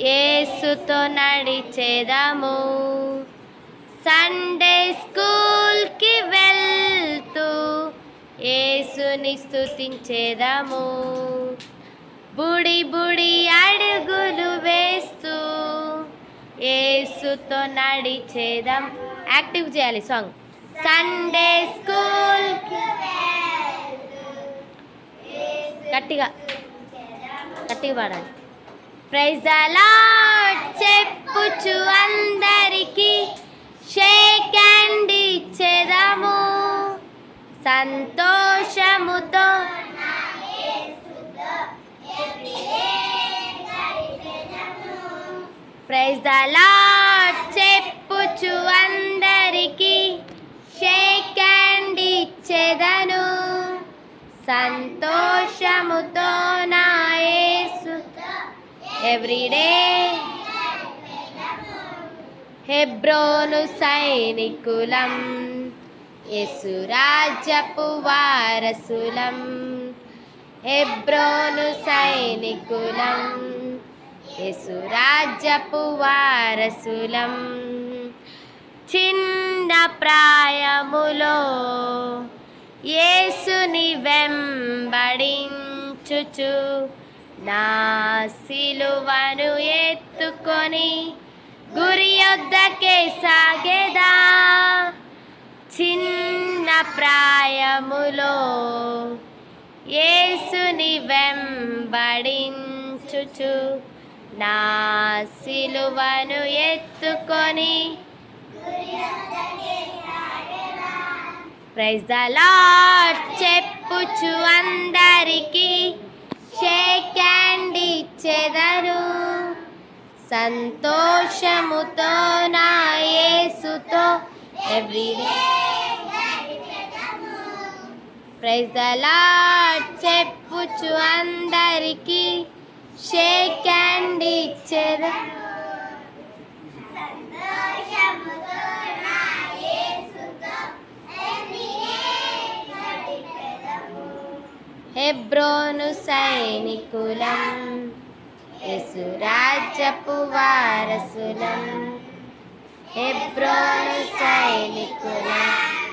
యేసుతో నడిచేదాము. సండే స్కూల్కి వెళ్తూ యేసుని స్తుతించేదాము. బుడి బుడి అడుగులు వేస్తూ యేసుతో నడిచేదాం. యాక్టివ్ చేయాలి సాంగ్. సండే స్కూల్ గట్టిగా. గట్టిగా పాడాలి. ప్రైజ్ ద లార్డ్ చెప్పుచు అందరికి షేక్ అండ్ ఇచ్చేదాము. సంతోషముతో ప్రైజ్ ద లార్డ్ చెప్పుచు అందరికి షేక్ అండ్ ఇచ్చేదను. సంతోషముతో నా ఎవ్రీడే హెబ్రోను సైనికులం యేసురాజ్యపు వారసులం. హెబ్రోను సైనికులం యేసురాజ్యపు వారసులం. చిన్న ప్రాయములో యేసుని వెంబడించుచు నా సిలువను ఎత్తుకొని గురి యొద్దకే సాగేదా? చిన్న ప్రాయములో యేసుని వెంబడించుచు నా సిలువను ఎత్తుకొని ప్రైజ్ ద లార్డ్ చెప్పుచు అందరికి సంతోషముతో నా యేసుతో. ఎవ్రీడే ప్రైజ్ ద లార్డ్ చెప్పుచు అందరికి. షేక్ హ్యాండ్ ఇచ్చేదరు హెబ్రోను సైనికులం. యేసురాజ్యపు వారసులం హెబ్రోను సైనికులం.